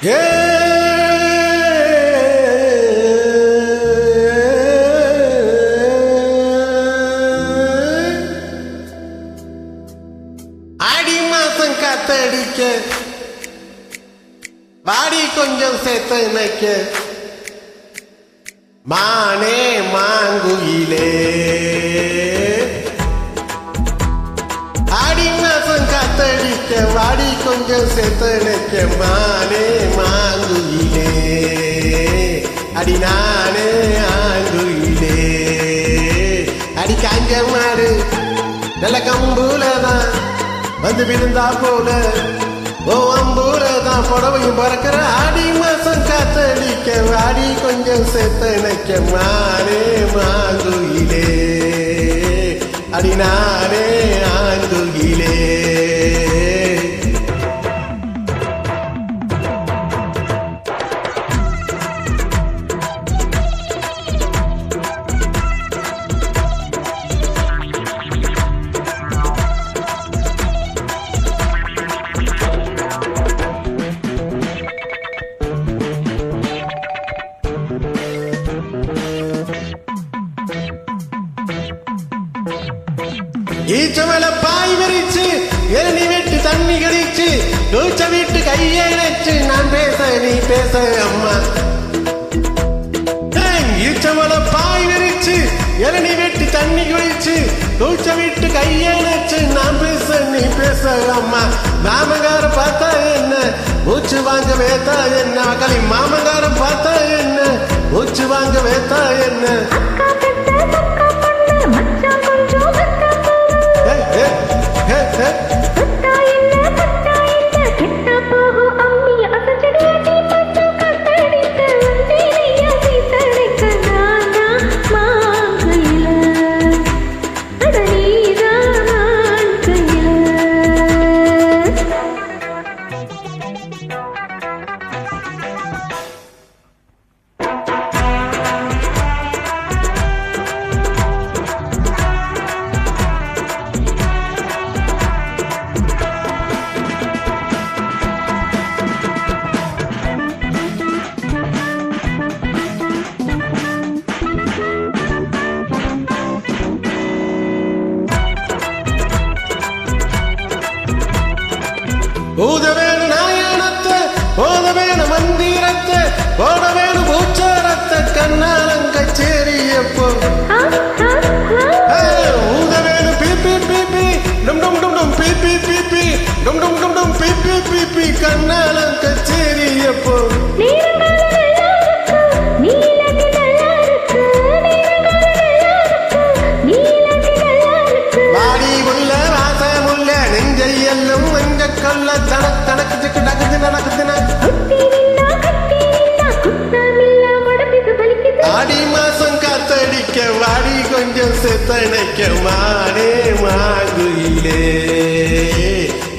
ஆடி மாசம் காத்தடிக்க. வாடி கொஞ்சம் சேர்த்து நினைக்க. மானே மாங்குயிலே. ஆடி மாசம் காத்தடிக்க வாடி கொஞ்சம் சேர்த்து நினைக்க மானே மாங்குயிலே அடி நானே ஆங்குயிலே அடி காஞ்ச மாடு நல்ல கம்பூல தான் வந்து விழுந்தா போல ஓ அம்பூல தான் புடவையும் பறக்கிற ஆடி மாசம் காத்தடிக்க வாடி கொஞ்சம் சேர்த்து நினைக்க மானே மாங்குயிலே அடி நானே ഈച്ചമല പായ് വിരിച്ച് എഴുതി വിട്ട് തണ്ണി കടിച്ച് ഡൂച്ച വിട്ട് കയ്യഴച്ച് ഞാൻ പേസ നീ പേസ അമ്മ ഈച്ചമല പായ് വിരിച്ച് എഴുതി വിട്ട് തണ്ണി കുഴിച്ച് ഡൂച്ച വിട്ട് കയ്യഴച്ച് ഞാൻ പേസ നീ പേസ അമ്മ മാമകാർ പാത്ത എന്ന மூச்சு வாங்க வேத்தா என்ன களி மாமகாரம் பார்த்தா என்ன மூச்சு வாங்க வேத்தா என்ன போடவேணு மந்திரத்தை போடவேணு பூச்சாரத்தை கண்ணாலங்கச்சேரி எப்போ கொஞ்சம் மானே மாங்குயிலே.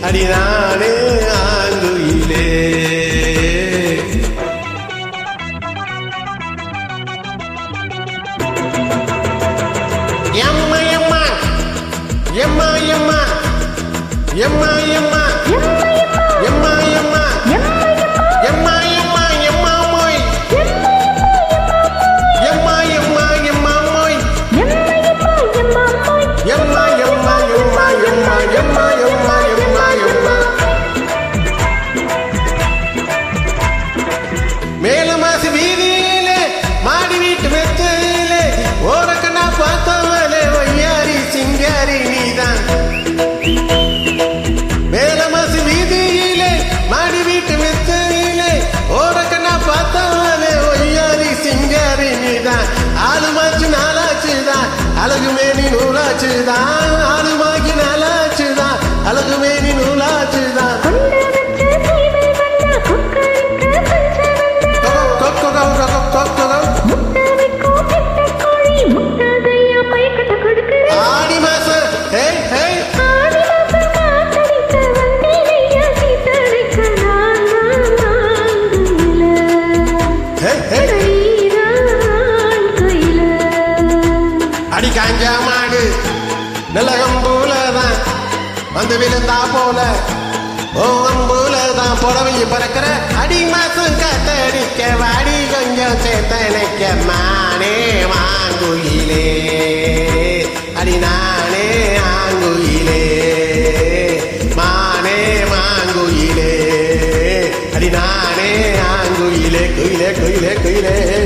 அடி நானே ஆங்குயிலே. எம்மா எம்மா. எம்மா எம்மா. எம்மா தாயுமே நீ நூறாச்சுதான் அடி காஞ்ச மாடு நிலகம் போல தான் வந்து விழுந்தா போல. ஓம்பூல தான் புடவையும் பறக்கிற அடி மாசம் கத்தடிக்க வாடி கொஞ்சம் சேத்தனைக்க மானே வாங்குயிலே. அடி நானே ஆங்குயிலே. மானே வாங்குயிலே. அடி நானே ஆங்குயிலே குயிலே குயிலே குயிலே.